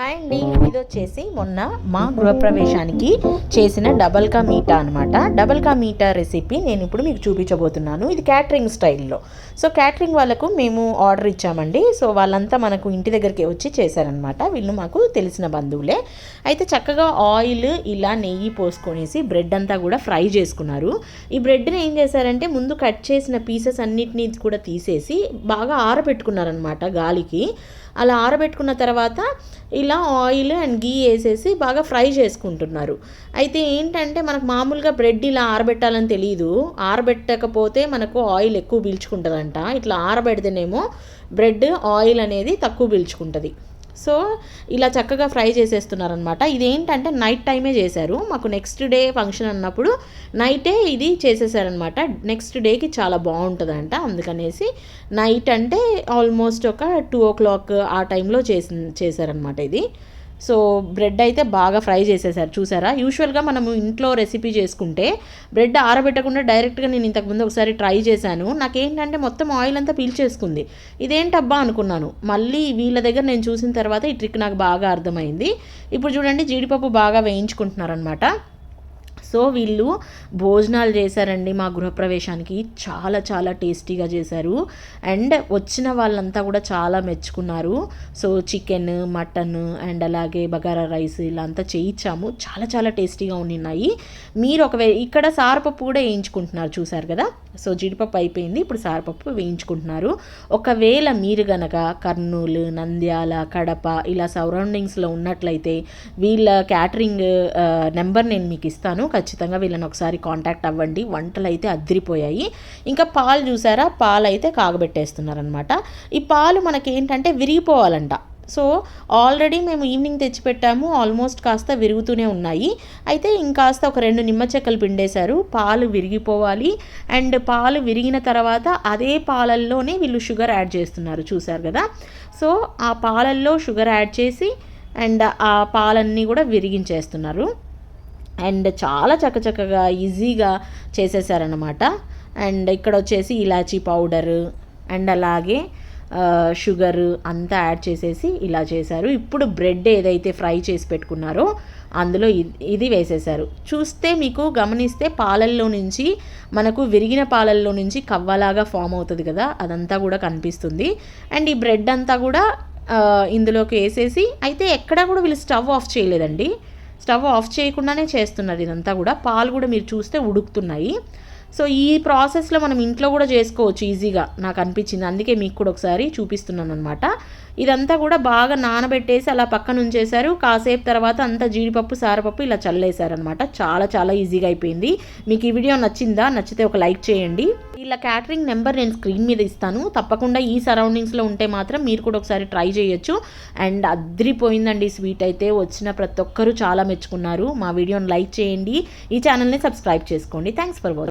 Hi అండి. ఇది వచ్చేసి మొన్న మా గృహప్రవేశానికి చేసిన డబల్ కా మీటా అనమాట డబల్ కా మీటా రెసిపీ నేను ఇప్పుడు మీకు చూపించబోతున్నాను. ఇది క్యాటరింగ్ స్టైల్లో. సో క్యాటరింగ్ వాళ్ళకు మేము ఆర్డర్ ఇచ్చామండి. సో వాళ్ళంతా మనకు ఇంటి దగ్గరికి వచ్చి చేశారనమాట వీళ్ళు మాకు తెలిసిన బంధువులే. అయితే చక్కగా ఆయిల్ ఇలా నెయ్యి పోసుకొనేసి బ్రెడ్ అంతా కూడా ఫ్రై చేసుకున్నారు. ఈ బ్రెడ్ని ఏం చేశారంటే ముందు కట్ చేసిన పీసెస్ అన్నిటినీ కూడా తీసేసి బాగా ఆరబెట్టుకున్నారనమాట గాలికి. అలా ఆరబెట్టుకున్న తర్వాత ఇలా ఆయిల్ అండ్ గీ వేసేసి బాగా ఫ్రై చేసుకుంటున్నారు. అయితే ఏంటంటే మనకు మామూలుగా బ్రెడ్ ఇలా ఆరబెట్టాలని తెలియదు ఆరబెట్టకపోతే మనకు ఆయిల్ ఎక్కువ పీల్చుకుంటుందంట. ఇట్లా ఆరబెడితేనేమో బ్రెడ్ ఆయిల్ అనేది తక్కువ పీల్చుకుంటుంది. సో ఇలా చక్కగా ఫ్రై చేసేస్తున్నారనమాట ఇదేంటంటే నైట్ టైమే చేశారు. మాకు నెక్స్ట్ డే ఫంక్షన్ అన్నప్పుడు నైటే ఇది చేసేసారనమాట నెక్స్ట్ డేకి చాలా బాగుంటుందంట అందుకనేసి నైట్ అంటే ఆల్మోస్ట్ ఒక టూ ఓ క్లాక్ ఆ టైంలో చేసి చేశారనమాట ఇది. సో బ్రెడ్ అయితే బాగా ఫ్రై చేసేసారు చూసారా? యూజువల్గా మనము ఇంట్లో రెసిపీ చేసుకుంటే బ్రెడ్ ఆరబెట్టకుండా డైరెక్ట్గా నేను ఇంతకుముందు ఒకసారి ట్రై చేశాను. నాకేంటంటే మొత్తం ఆయిల్ అంతా పీల్చేసుకుంది. ఇదేంటబ్బా అనుకున్నాను. మళ్ళీ వీళ్ళ దగ్గర నేను చూసిన తర్వాత ఈ ట్రిక్ నాకు బాగా అర్థమైంది. ఇప్పుడు చూడండి జీడిపప్పు బాగా వేయించుకుంటున్నారనమాట సో వీళ్ళు భోజనాలు చేశారండి మా గృహప్రవేశానికి. చాలా చాలా టేస్టీగా చేశారు. అండ్ వచ్చిన వాళ్ళంతా కూడా చాలా మెచ్చుకున్నారు. సో చికెన్ మటన్ అండ్ అలాగే బగారా రైస్ ఇలా అంతా చేయించాము. చాలా చాలా టేస్టీగా ఉన్నాయి మీరు ఒకవేళ ఇక్కడ సారపప్పు కూడా వేయించుకుంటున్నారు చూసారు కదా? సో జీడిపప్పు అయిపోయింది. ఇప్పుడు సారపప్పు వేయించుకుంటున్నారు. ఒకవేళ మీరు గనక కర్నూలు నంద్యాల కడప ఇలా సరౌండింగ్స్లో ఉన్నట్లయితే వీళ్ళ క్యాటరింగ్ నెంబర్ నేను మీకు ఇస్తాను. ఖచ్చితంగా వీళ్ళని ఒకసారి కాంటాక్ట్ అవ్వండి. వంటలు అయితే అద్దరిపోయాయి. ఇంకా పాలు చూసారా? పాలు అయితే కాగబెట్టేస్తున్నారనమాట ఈ పాలు మనకి ఏంటంటే విరిగిపోవాలంట. సో ఆల్రెడీ మేము ఈవినింగ్ తెచ్చిపెట్టాము. ఆల్మోస్ట్ కాస్త విరుగుతూనే ఉన్నాయి. అయితే ఇంకాస్త ఒక రెండు నిమ్మ చెక్కలు పిండేశారు. పాలు విరిగిపోవాలి. అండ్ పాలు విరిగిన తర్వాత అదే పాలల్లోనే వీళ్ళు షుగర్ యాడ్ చేస్తున్నారు. చూసారు కదా? సో ఆ పాలల్లో షుగర్ యాడ్ చేసి అండ్ ఆ పాలన్నీ కూడా విరిగించేస్తున్నారు. అండ్ చాలా చక్కచక్కగా ఈజీగా చేసేసారనమాట అండ్ ఇక్కడ వచ్చేసి ఇలాచీ పౌడరు అండ్ అలాగే షుగర్ అంతా యాడ్ చేసేసి ఇలా చేశారు. ఇప్పుడు బ్రెడ్ ఏదైతే ఫ్రై చేసి పెట్టుకున్నారో అందులో ఇది వేసేసారు. చూస్తే మీకు గమనిస్తే పాలల్లో నుంచి మనకు విరిగిన పాలల్లో నుంచి కవ్వలాగా ఫామ్ అవుతుంది కదా అదంతా కూడా కనిపిస్తుంది. అండ్ ఈ బ్రెడ్ అంతా కూడా ఇందులోకి వేసేసి అయితే ఎక్కడా కూడా వీళ్ళు స్టవ్ ఆఫ్ చేయలేదండి. స్టవ్ ఆఫ్ చేయకుండానే చేస్తున్నారు ఇదంతా కూడా. పాలు కూడా మీరు చూస్తే ఉడుకుతున్నాయి. సో ఈ ప్రాసెస్లో మనం ఇంట్లో కూడా చేసుకోవచ్చు ఈజీగా నాకు అనిపించింది. అందుకే మీకు కూడా ఒకసారి చూపిస్తున్నాను అనమాట ఇదంతా కూడా బాగా నానబెట్టేసి అలా పక్కన ఉంచేశారు. కాసేపు తర్వాత అంతా జీడిపప్పు సారపప్పు ఇలా చల్లేశారనమాట చాలా చాలా ఈజీగా అయిపోయింది. మీకు ఈ వీడియో నచ్చిందా? నచ్చితే ఒక లైక్ చేయండి. ఇలా క్యాటరింగ్ నెంబర్ నేను స్క్రీన్ మీద ఇస్తాను. తప్పకుండా ఈ సరౌండింగ్స్లో ఉంటే మాత్రం మీరు కూడా ఒకసారి ట్రై చేయొచ్చు. అండ్ అద్రిపోయిందండి స్వీట్ అయితే. వచ్చిన ప్రతి ఒక్కరూ చాలా మెచ్చుకున్నారు. మా వీడియోని లైక్ చేయండి. ఈ ఛానల్ని సబ్స్క్రైబ్ చేసుకోండి. Thanks for watching